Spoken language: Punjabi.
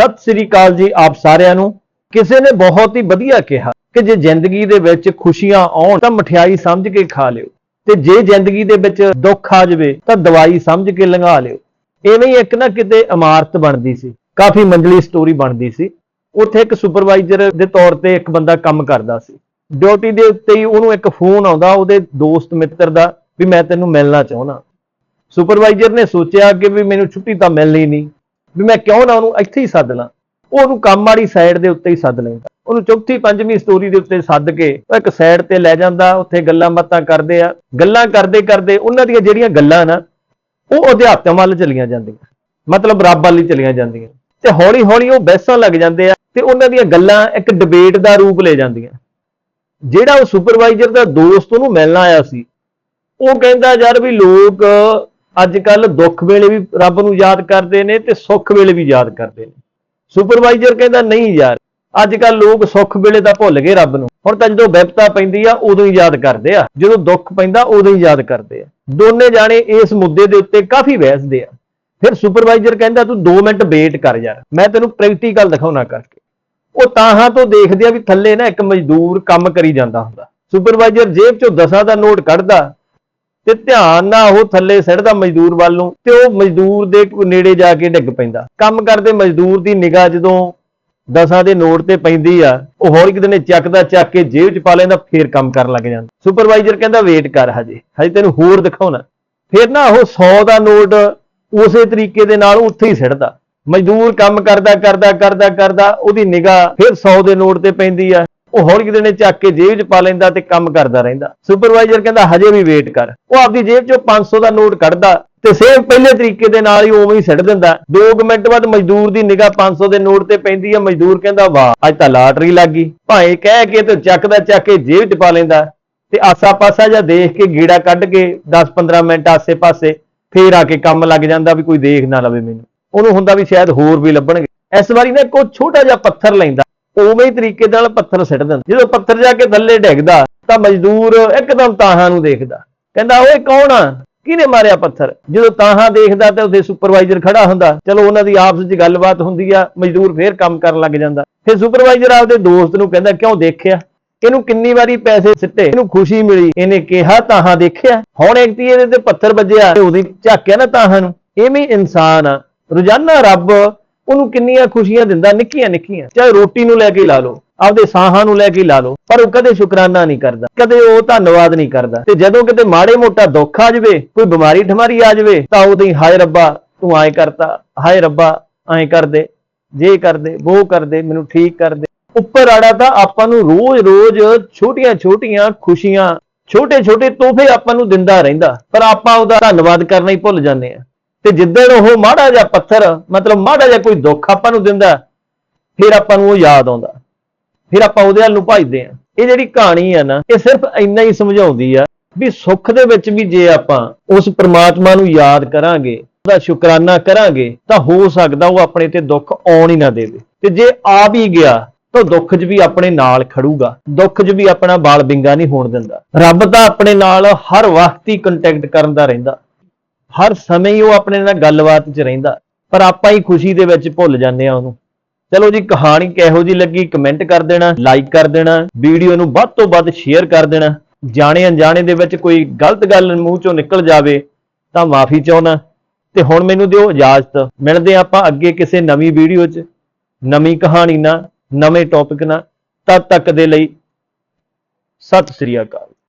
ਸਤਿ ਸ੍ਰੀ ਅਕਾਲ ਜੀ ਆਪ ਸਾਰਿਆਂ ਨੂੰ। ਕਿਸੇ ਨੇ ਬਹੁਤ ਹੀ ਵਧੀਆ ਕਿਹਾ ਕਿ ਜੇ ਜ਼ਿੰਦਗੀ ਦੇ ਵਿੱਚ ਖੁਸ਼ੀਆਂ ਆਉਣ ਤਾਂ ਮਠਿਆਈ ਸਮਝ ਕੇ ਖਾ ਲਿਓ। ਤੇ ਜੇ ਜ਼ਿੰਦਗੀ ਦੇ ਵਿੱਚ ਦੁੱਖ ਆ ਜਾਵੇ ਤਾਂ ਦਵਾਈ ਸਮਝ ਕੇ ਲੰਘਾ ਲਿਓ। ਐਵੇਂ ਹੀ ਇੱਕ ਨਾ ਕਿਤੇ ਇਮਾਰਤ ਬਣਦੀ ਸੀ। ਕਾਫੀ ਮੰਜ਼ਲੀ ਸਟੋਰੀ ਬਣਦੀ ਸੀ। ਉੱਥੇ ਇੱਕ ਸੁਪਰਵਾਈਜ਼ਰ ਦੇ ਤੌਰ ਤੇ ਇੱਕ ਬੰਦਾ ਕੰਮ ਕਰਦਾ ਸੀ। ਡਿਊਟੀ ਦੇ ਉੱਤੇ ਹੀ ਉਹਨੂੰ ਇੱਕ ਫੋਨ ਆਉਂਦਾ, ਉਹਦੇ ਦੋਸਤ ਮਿੱਤਰ ਦਾ, ਵੀ ਮੈਂ ਤੈਨੂੰ ਮਿਲਣਾ ਚਾਹੁੰਦਾ। ਸੁਪਰਵਾਈਜ਼ਰ ਨੇ ਸੋਚਿਆ ਕਿ ਵੀ ਮੈਨੂੰ ਛੁੱਟੀ ਤਾਂ ਮਿਲਣੀ ਨਹੀਂ। ਵੀ ਮੈਂ ਕਿਉਂ ਨਾ ਉਹਨੂੰ ਇੱਥੇ ਹੀ ਸੱਦ ਲਾਂ। ਉਹ ਉਹਨੂੰ ਕੰਮ ਵਾਲੀ ਸਾਈਡ ਦੇ ਉੱਤੇ ਹੀ ਸੱਦ ਲੈਂਦਾ ਉਹਨੂੰ ਚੌਥੀ, ਪੰਜਵੀਂ ਸਟੋਰੀ ਦੇ ਉੱਤੇ ਸੱਦ ਕੇ ਇੱਕ ਸਾਈਡ ਤੇ ਲੈ ਜਾਂਦਾ, ਉੱਥੇ ਗੱਲਾਂ ਬਾਤਾਂ ਕਰਦੇ ਆ। ਗੱਲਾਂ ਕਰਦੇ ਕਰਦੇ ਉਹਨਾਂ ਦੀਆਂ ਜਿਹੜੀਆਂ ਗੱਲਾਂ ਨਾ, ਉਹ ਅਧਿਆਤਮ ਵੱਲ ਚਲੀਆਂ ਜਾਂਦੀਆਂ। ਮਤਲਬ ਰੱਬ ਵੱਲ ਹੀ ਚਲੀਆਂ ਜਾਂਦੀਆਂ। ਤੇ ਹੌਲੀ ਹੌਲੀ ਉਹ ਬਹਿਸਾਂ ਲੱਗ ਜਾਂਦੇ ਆ ਤੇ ਉਹਨਾਂ ਦੀਆਂ ਗੱਲਾਂ ਇੱਕ ਡਿਬੇਟ ਦਾ ਰੂਪ ਲੈ ਜਾਂਦੀਆਂ। ਜਿਹੜਾ ਉਹ ਸੁਪਰਵਾਈਜ਼ਰ ਦਾ ਦੋਸਤ ਉਹਨੂੰ ਮਿਲਣ ਆਇਆ ਸੀ, ਉਹ ਕਹਿੰਦਾ, ਯਾਰ ਵੀ ਲੋਕ ਅੱਜ ਕੱਲ ਦੁੱਖ ਵੇਲੇ ਵੀ ਰੱਬ ਨੂੰ ਯਾਦ ਕਰਦੇ ਨੇ ਤੇ ਸੁੱਖ ਵੇਲੇ ਵੀ ਯਾਦ ਕਰਦੇ ਨੇ। ਸੁਪਰਵਾਈਜ਼ਰ ਕਹਿੰਦਾ, ਨਹੀਂ ਯਾਰ, ਅੱਜ ਕੱਲ ਲੋਕ ਸੁੱਖ ਵੇਲੇ ਤਾਂ ਭੁੱਲ ਗਏ ਰੱਬ ਨੂੰ। ਹੁਣ ਤਾਂ ਜਦੋਂ ਵਿਪਤਾ ਪੈਂਦੀ ਆ, ਉਦੋਂ ਹੀ ਯਾਦ ਕਰਦੇ ਆ। ਜਦੋਂ ਦੁੱਖ ਪੈਂਦਾ, ਉਦੋਂ ਹੀ ਯਾਦ ਕਰਦੇ ਆ। ਦੋਨੇ ਜਾਣੇ ਇਸ ਮੁੱਦੇ ਦੇ ਉੱਤੇ ਕਾਫੀ ਬਹਿਸਦੇ ਆ। ਫਿਰ ਸੁਪਰਵਾਈਜ਼ਰ ਕਹਿੰਦਾ, ਤੂੰ 2 ਮਿੰਟ ਵੇਟ ਕਰ ਯਾਰ। ਮੈਂ ਤੈਨੂੰ ਪ੍ਰੈਕਟੀਕਲ ਦਿਖਾਉਣਾ ਕਰਕੇ। ਉਹ ਤਾਹਾਂ ਤੋਂ ਦੇਖਦੇ ਆ ਵੀ ਥੱਲੇ ਨਾ ਇੱਕ ਮਜ਼ਦੂਰ ਕੰਮ ਕਰੀ ਜਾਂਦਾ ਹੁੰਦਾ। ਸੁਪਰਵਾਈਜ਼ਰ ਜੇਬ ਚੋਂ ਦਸਾਂ ਦਾ ਨੋਟ ਕੱਢਦਾ ਤੇ ਧਿਆਨ ਨਾਲ ਉਹ ਥੱਲੇ ਸਿੱਟਦਾ ਮਜ਼ਦੂਰ ਵੱਲ ਨੂੰ ਤੇ ਉਹ ਮਜ਼ਦੂਰ ਦੇ ਨੇੜੇ ਜਾ ਕੇ ਡਿੱਗ ਪੈਂਦਾ। ਕੰਮ ਕਰਦੇ ਮਜ਼ਦੂਰ ਦੀ ਨਿਗਾਹ ਜਦੋਂ ਦਸਾਂ ਦੇ ਨੋਟ ਤੇ ਪੈਂਦੀ ਆ, ਉਹ ਹੌਲੀ ਕਿਤੇ ਨੇ ਚੱਕਦਾ ਚੱਕ ਕੇ ਜੇਬ 'ਚ ਪਾ ਲੈਂਦਾ, ਫੇਰ ਕੰਮ ਕਰਨ ਲੱਗ ਜਾਂਦਾ। ਸੁਪਰਵਾਈਜ਼ਰ ਕਹਿੰਦਾ, ਵੇਟ ਕਰ ਹਜੇ ਹਜੇ ਤੈਨੂੰ ਹੋਰ ਦਿਖਾਉਣਾ। ਫਿਰ ਨਾ ਉਹ 100 ਦਾ ਨੋਟ ਉਸੇ ਤਰੀਕੇ ਦੇ ਨਾਲ ਉੱਥੇ ਹੀ ਸਿੱਟਦਾ। ਮਜ਼ਦੂਰ ਕੰਮ ਕਰਦਾ ਕਰਦਾ ਕਰਦਾ ਕਰਦਾ, ਉਹਦੀ ਨਿਗਾਹ ਫਿਰ 100 ਦੇ ਨੋਟ ਤੇ ਪੈਂਦੀ ਆ। ਉਹ ਹੌਲੀ ਦਿਨੇ ਚੱਕ ਕੇ ਜੇਬ 'ਚ ਪਾ ਲੈਂਦਾ ਤੇ ਕੰਮ ਕਰਦਾ ਰਹਿੰਦਾ। ਸੁਪਰਵਾਈਜ਼ਰ ਕਹਿੰਦਾ, ਹਜੇ ਵੀ ਵੇਟ ਕਰ। ਉਹ ਆਪਦੀ ਜੇਬ 'ਚੋਂ 500 ਦਾ ਨੋਟ ਕੱਢਦਾ ਤੇ ਸੇਮ ਪਹਿਲੇ ਤਰੀਕੇ ਦੇ ਨਾਲ ਹੀ ਉਵੇਂ ਹੀ ਸਿੱਟ ਦਿੰਦਾ। 2 ਮਿੰਟ ਬਾਅਦ ਮਜ਼ਦੂਰ ਦੀ ਨਿਗਾਹ 500 ਦੇ ਨੋਟ ਤੇ ਪੈਂਦੀ ਹੈ ਮਜ਼ਦੂਰ ਕਹਿੰਦਾ, ਵਾਹ, ਅੱਜ ਤਾਂ ਲਾਟਰੀ ਲੱਗ ਗਈ। ਭਾਵੇਂ ਕਹਿ ਕੇ ਤੇ ਚੱਕਦਾ ਚੱਕ ਕੇ ਜੇਬ 'ਚ ਪਾ ਲੈਂਦਾ ਤੇ ਆਸਾ-ਪਾਸਾ ਜਾਂ ਦੇਖ ਕੇ ਗੀੜਾ ਕੱਢ ਕੇ 10-15 ਮਿੰਟ ਆਸੇ-ਪਾਸੇ ਫੇਰ ਆ ਕੇ ਕੰਮ ਲੱਗ ਜਾਂਦਾ ਵੀ ਕੋਈ ਦੇਖ ਨਾ ਲਵੇ ਮੈਨੂੰ। ਉਹਨੂੰ ਹੁੰਦਾ ਵੀ ਸ਼ਾਇਦ ਹੋਰ ਵੀ ਲੱਭਣਗੇ। ਇਸ ਵਾਰੀ ਨਾ ਕੋਈ ਛੋਟਾ ਜਿਹਾ ਪੱਥਰ ਲੈਂਦਾ। ਉਵੇਂ ਹੀ ਤਰੀਕੇ ਨਾਲ ਪੱਥਰ ਸਿੱਟ ਦਿੰਦਾ। ਜਦੋਂ ਪੱਥਰ ਜਾ ਕੇ ਥੱਲੇ ਡਿੱਗਦਾ, ਤਾਂ ਮਜ਼ਦੂਰ ਇੱਕਦਮ ਤਾਹਾਂ ਨੂੰ ਦੇਖਦਾ। ਕਹਿੰਦਾ, ਓਏ, ਕੌਣ ਆ? ਕਿਹਨੇ ਮਾਰਿਆ ਪੱਥਰ? ਜਦੋਂ ਤਾਹਾਂ ਦੇਖਦਾ, ਤੇ ਉਹਦੇ ਸੁਪਰਵਾਈਜ਼ਰ ਖੜਾ ਹੁੰਦਾ। ਚਲੋ, ਉਹਨਾਂ ਦੀ ਆਪਸ ਵਿੱਚ ਗੱਲਬਾਤ ਹੁੰਦੀ ਆ, ਮਜ਼ਦੂਰ ਫੇਰ ਕੰਮ ਕਰਨ ਲੱਗ ਜਾਂਦਾ। ਫਿਰ ਸੁਪਰਵਾਈਜ਼ਰ ਆਪਦੇ ਦੋਸਤ ਨੂੰ ਕਹਿੰਦਾ, ਕਿਉਂ ਦੇਖਿਆ? ਇਹਨੂੰ ਕਿੰਨੀ ਵਾਰੀ ਪੈਸੇ ਸਿੱਟੇ? ਇਹਨੂੰ ਖੁਸ਼ੀ ਮਿਲੀ? ਇਹਨੇ ਕਿਹਾ, ਤਾਹਾਂ ਦੇਖਿਆ? ਹੁਣ ਇੱਕ ਇਹਦੇ ਤੇ ਪੱਥਰ ਵੱਜਿਆ ਤੇ ਉਹਦੀ ਝਾਕਿਆ ਨਾ ਤਾਹਾਂ ਨੂੰ। ਐਵੇਂ ਇਨਸਾਨ ਆ। ਰੋਜ਼ਾਨਾ ਰੱਬ ਉਹਨੂੰ ਕਿੰਨੀਆਂ ਖੁਸ਼ੀਆਂ ਦਿੰਦਾ, ਨਿੱਕੀਆਂ ਨਿੱਕੀਆਂ। ਚਾਹੇ ਰੋਟੀ ਨੂੰ ਲੈ ਕੇ ਲਾ ਲਓ, ਆਪਦੇ ਸਾਹਾਂ ਨੂੰ ਲੈ ਕੇ ਲਾ ਲਓ, ਪਰ ਉਹ ਕਦੇ ਸ਼ੁਕਰਾਨਾ ਨਹੀਂ ਕਰਦਾ, ਕਦੇ ਉਹ ਧੰਨਵਾਦ ਨਹੀਂ ਕਰਦਾ। ਤੇ ਜਦੋਂ ਕਿਤੇ ਮਾੜੇ ਮੋਟਾ ਦੁੱਖ ਆ ਜਾਵੇ, ਕੋਈ ਬਿਮਾਰੀ ਠਮਾਰੀ ਆ ਜਾਵੇ, ਤਾਂ ਉਦੋਂ ਹੀ ਹਾਏ ਰੱਬਾ, ਤੂੰ ਐਂ ਕਰਤਾ, ਹਾਏ ਰੱਬਾ, ਐਂ ਕਰਦੇ, ਜੇ ਕਰਦੇ ਉਹ ਕਰ ਮੈਨੂੰ ਠੀਕ ਕਰਦੇ। ਉੱਪਰ ਆੜਾ ਤਾਂ ਆਪਾਂ ਨੂੰ ਰੋਜ਼-ਰੋਜ਼ ਛੋਟੀਆਂ-ਛੋਟੀਆਂ ਖੁਸ਼ੀਆਂ, ਛੋਟੇ-ਛੋਟੇ ਤੋਹਫੇ ਆਪਾਂ ਨੂੰ ਦਿੰਦਾ ਰਹਿੰਦਾ, ਪਰ ਆਪਾਂ ਉਹਦਾ ਧੰਨਵਾਦ ਕਰਨਾ ਹੀ ਭੁੱਲ ਜਾਂਦੇ ਆ ਤੇ ਜਿੱਦਣ ਉਹ ਮਾੜਾ ਜਿਹਾ ਪੱਥਰ, ਮਤਲਬ ਮਾੜਾ ਜਿਹਾ ਕੋਈ ਦੁੱਖ ਆਪਾਂ ਨੂੰ ਦਿੰਦਾ, ਫਿਰ ਆਪਾਂ ਨੂੰ ਉਹ ਯਾਦ ਆਉਂਦਾ। ਫਿਰ ਆਪਾਂ ਉਹਦੇ ਵੱਲ ਨੂੰ ਭਜਦੇ ਆ ਇਹ ਜਿਹੜੀ ਕਹਾਣੀ ਆ ਨਾ, ਇਹ ਸਿਰਫ ਇੰਨਾ ਹੀ ਸਮਝਾਉਂਦੀ ਆ ਵੀ ਸੁੱਖ ਦੇ ਵਿੱਚ ਵੀ ਜੇ ਆਪਾਂ ਉਸ ਪ੍ਰਮਾਤਮਾ ਨੂੰ ਯਾਦ ਕਰਾਂਗੇ, ਉਹਦਾ ਸ਼ੁਕਰਾਨਾ ਕਰਾਂਗੇ, ਤਾਂ ਹੋ ਸਕਦਾ ਉਹ ਆਪਣੇ ਤੇ ਦੁੱਖ ਆਉਣ ਹੀ ਨਾ ਦੇਵੇ। ਤੇ ਜੇ ਆ ਵੀ ਗਿਆ, ਤਾਂ ਦੁੱਖ 'ਚ ਵੀ ਆਪਣੇ ਨਾਲ ਖੜੂਗਾ। ਦੁੱਖ 'ਚ ਵੀ ਆਪਣਾ ਬਾਲ ਬਿੰਗਾ ਨਹੀਂ ਹੋਣ ਦਿੰਦਾ। ਰੱਬ ਤਾਂ ਆਪਣੇ ਨਾਲ ਹਰ ਵਕਤ ਹੀ ਕੰਟੈਕਟ ਕਰਨ ਦਾ ਰਹਿੰਦਾ। ਹਰ ਸਮੇਂ ਹੀ ਉਹ ਆਪਣੇ ਨਾਲ ਗੱਲਬਾਤ 'ਚ ਰਹਿੰਦਾ, ਪਰ ਆਪਾਂ ਹੀ ਖੁਸ਼ੀ ਦੇ ਵਿੱਚ ਭੁੱਲ ਜਾਂਦੇ ਆ ਉਹਨੂੰ। ਚਲੋ ਜੀ, ਕਹਾਣੀ ਕਿਹੋ ਜੀ ਲੱਗੀ ਕਮੈਂਟ ਕਰ ਦੇਣਾ ਲਾਈਕ ਕਰ ਦੇਣਾ ਵੀਡੀਓ ਨੂੰ ਵੱਧ ਤੋਂ ਵੱਧ ਸ਼ੇਅਰ ਕਰ ਦੇਣਾ। ਜਾਣੇ ਅਣਜਾਣੇ ਦੇ ਵਿੱਚ ਕੋਈ ਗਲਤ ਗੱਲ ਮੂੰਹ ਚੋਂ ਨਿਕਲ ਜਾਵੇ ਤਾਂ ਮਾਫੀ ਚਾਹੁੰਦਾ। ਤੇ ਹੁਣ ਮੈਨੂੰ ਦਿਓ ਇਜਾਜ਼ਤ। ਮਿਲਦੇ ਹਾਂ ਆਪਾਂ ਅੱਗੇ ਕਿਸੇ ਨਵੀਂ ਵੀਡੀਓ 'ਚ। ਨਵੀਂ ਕਹਾਣੀ ਨਾਲ, ਨਵੇਂ ਟੌਪਿਕ ਨਾਲ। ਤਦ ਤੱਕ ਦੇ ਲਈ ਸਤਿ ਸ੍ਰੀ ਅਕਾਲ।